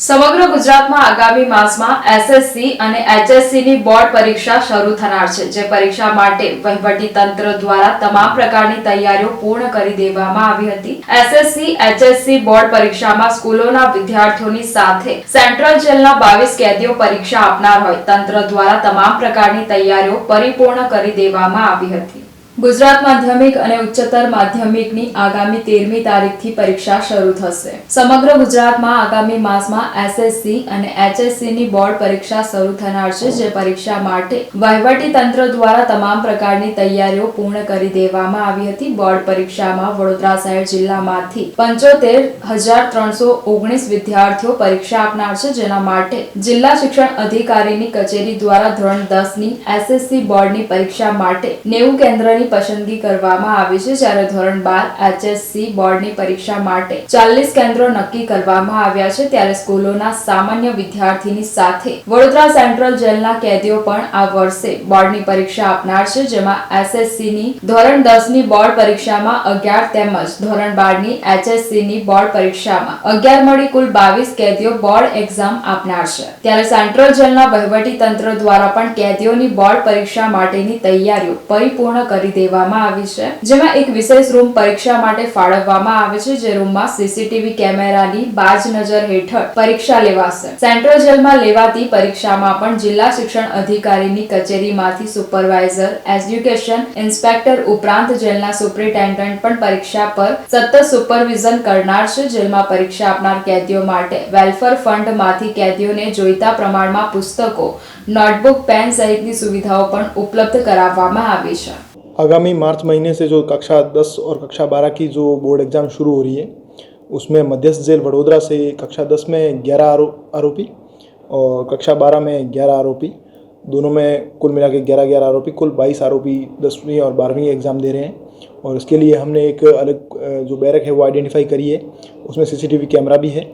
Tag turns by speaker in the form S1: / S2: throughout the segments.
S1: સમગ્ર ગુજરાતમાં આગામી માસમાં એસએસસી અને એચએસસીની બોર્ડ પરીક્ષા શરૂ થનાર છે, જે પરીક્ષા માટે વહીવટી દ્વારા તમામ પ્રકારની તૈયારીઓ પૂર્ણ કરી દેવામાં આવી હતી. એસએસસી એચએસસી બોર્ડ પરીક્ષામાં સ્કૂલોના વિદ્યાર્થીઓની સાથે સેન્ટ્રલ જેલના બાવીસ કેદીઓ પરીક્ષા આપનાર હોય. તંત્ર દ્વારા તમામ પ્રકારની તૈયારીઓ પરિપૂર્ણ કરી દેવામાં આવી હતી. ગુજરાત માધ્યમિક અને ઉચ્ચતર માધ્યમિકની આગામી તેરમી તારીખથી પરીક્ષા શરૂ થશે. સમગ્ર ગુજરાતમાં આગામી માસમાં એસએસસી અને એચએસસીની બોર્ડ પરીક્ષા શરૂ થનાર છે, જે પરીક્ષા માટે વહીવટી તંત્ર દ્વારા તમામ પ્રકારની તૈયારીઓ પૂર્ણ કરી દેવામાં આવી હતી. બોર્ડ પરીક્ષામાં વડોદરા શહેર જિલ્લામાંથી પંચોતેર હજાર ત્રણસો ઓગણીસ વિદ્યાર્થીઓ પરીક્ષા આપનાર છે, જેના માટે જિલ્લા શિક્ષણ અધિકારીની કચેરી દ્વારા ધોરણ દસની એસએસસી બોર્ડની પરીક્ષા માટે નેવું કેન્દ્રની પસંદગી કરવામાં આવી છે, જ્યારે ધોરણ બાર એચએસસી બોર્ડની પરીક્ષા માટે ચાલીસ કેન્દ્રો નક્કી કરવામાં આવ્યા છે, ત્યારે સ્કૂલોના સામાન્ય વિદ્યાર્થીની સાથે વડોદરા સેન્ટ્રલ જેલના કેદીઓ પણ આ વર્ષે બોર્ડની પરીક્ષા આપનાર છે, જેમાં એસએસસીની ધોરણ દસની બોર્ડ પરીક્ષામાં અગિયાર તેમજ ધોરણ બારની એચએસસી ની બોર્ડ પરીક્ષામાં અગિયાર મળી કુલ બાવીસ કેદીઓ બોર્ડ એક્ઝામ આપનાર છે. ત્યારે સેન્ટ્રલ જેલના વહીવટી તંત્ર દ્વારા પણ કેદીઓની બોર્ડ પરીક્ષા માટેની તૈયારીઓ પરિપૂર્ણ કરી દેવામાં આવી છે, જેમાં એક વિશેષ રૂમ પરીક્ષા માટે ફાળવવામાં આવે છે, જે રૂમમાં સીસીટીવી કેમેરાની બાજ નજર હેઠળ પરીક્ષા લેવાશે. સેન્ટ્રલ જેલમાં લેવાતી પરીક્ષામાં પણ જિલ્લા શિક્ષણ અધિકારીની કચેરીમાંથી સુપરવાઇઝર, એજ્યુકેશન ઇન્સ્પેક્ટર ઉપરાંત જેલના સુપ્રિન્ટેન્ડન્ટ પણ પરીક્ષા પર સતત સુપરવિઝન કરનાર છે. જેલમાં પરીક્ષા આપનાર કેદીઓ માટે વેલફેર ફંડમાંથી કેદીઓને જોઈતા પ્રમાણમાં પુસ્તકો, નોટબુક, પેન સહિતની સુવિધાઓ પણ ઉપલબ્ધ કરાવવામાં આવી છે.
S2: आगामी मार्च महीने से जो कक्षा दस और कक्षा बारह की जो बोर्ड एग्ज़ाम शुरू हो रही है उसमें मध्यस्थ जेल वडोदरा से कक्षा दस में ग्यारह आरो, आरोपी और कक्षा बारह में ग्यारह आरोपी। दोनों में कुल मिला के ग्यारह ग्यारह आरोपी कुल बाईस आरोपी दसवीं और बारहवीं एग्ज़ाम दे रहे हैं। और इसके लिए हमने एक अलग जो बैरक है वो आइडेंटिफाई करी है। उसमें सीसीटीवी कैमरा भी है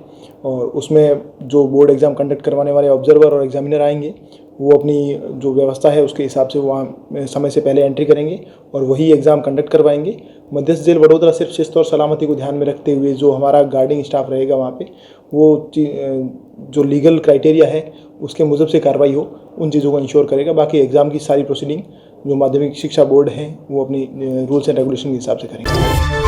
S2: और उसमें जो बोर्ड एग्ज़ाम कंडक्ट करवाने वाले ऑब्जर्वर और एग्जामिनर आएँगे वो अपनी जो व्यवस्था है उसके हिसाब से वहाँ समय से पहले एंट्री करेंगे और वही एग्ज़ाम कंडक्ट करवाएँगे। मध्यस्थ जेल वडोदरा सिर्फ़ शिस्त और सलामती को ध्यान में रखते हुए जो हमारा गार्डिंग स्टाफ रहेगा वहाँ पे, वो जो लीगल क्राइटेरिया है, उसके मुजब से कार्रवाई हो, उन चीज़ों को इंश्योर करेगा। बाकी एग्ज़ाम की सारी प्रोसीडिंग जो माध्यमिक शिक्षा बोर्ड है, वो अपनी रूल्स एंड रेगुलेशन के हिसाब से करेंगे।